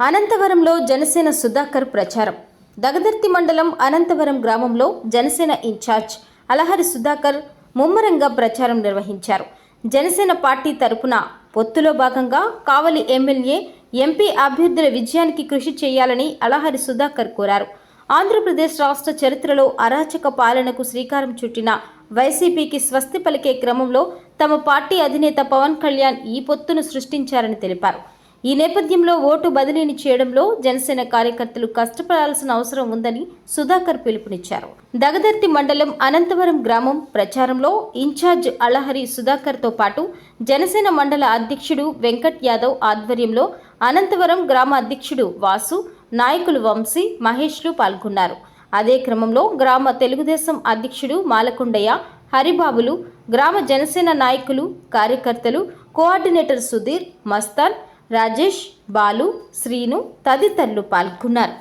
అనంతవరంలో జనసేన సుధాకర్ ప్రచారం. దగదర్తి మండలం అనంతవరం గ్రామంలో జనసేన ఇన్ఛార్జ్ అలహరి సుధాకర్ ముమ్మరంగా ప్రచారం నిర్వహించారు. జనసేన పార్టీ తరపున పొత్తులో భాగంగా కావలి ఎమ్మెల్యే ఎంపీ అభ్యర్థుల విజయానికి కృషి చేయాలని అలహరి సుధాకర్ కోరారు. ఆంధ్రప్రదేశ్ రాష్ట్ర చరిత్రలో అరాచక పాలనకు శ్రీకారం చుట్టిన వైసీపీకి స్వస్తి పలికే క్రమంలో తమ పార్టీ అధినేత పవన్ కళ్యాణ్ ఈ పొత్తును సృష్టించారని తెలిపారు. ఈ నేపథ్యంలో ఓటు బదిలీని చేయడంలో జనసేన కార్యకర్తలు కష్టపడాల్సిన అవసరం ఉందని సుధాకర్ పిలుపునిచ్చారు. దగదర్తి మండలం అనంతవరం గ్రామం ప్రచారంలో ఇన్ఛార్జ్ అళహరి సుధాకర్తో పాటు జనసేన మండల అధ్యక్షుడు వెంకట్ యాదవ్ ఆధ్వర్యంలో అనంతవరం గ్రామ అధ్యక్షుడు వాసు నాయకులు వంశీ మహేష్లు పాల్గొన్నారు. అదే క్రమంలో గ్రామ తెలుగుదేశం అధ్యక్షుడు మాలకొండయ్య హరిబాబులు గ్రామ జనసేన నాయకులు కార్యకర్తలు కోఆర్డినేటర్ సుధీర్ మస్తాన్ రాజేష్ బాలు శ్రీను తదితరులు పాల్గొన్నారు.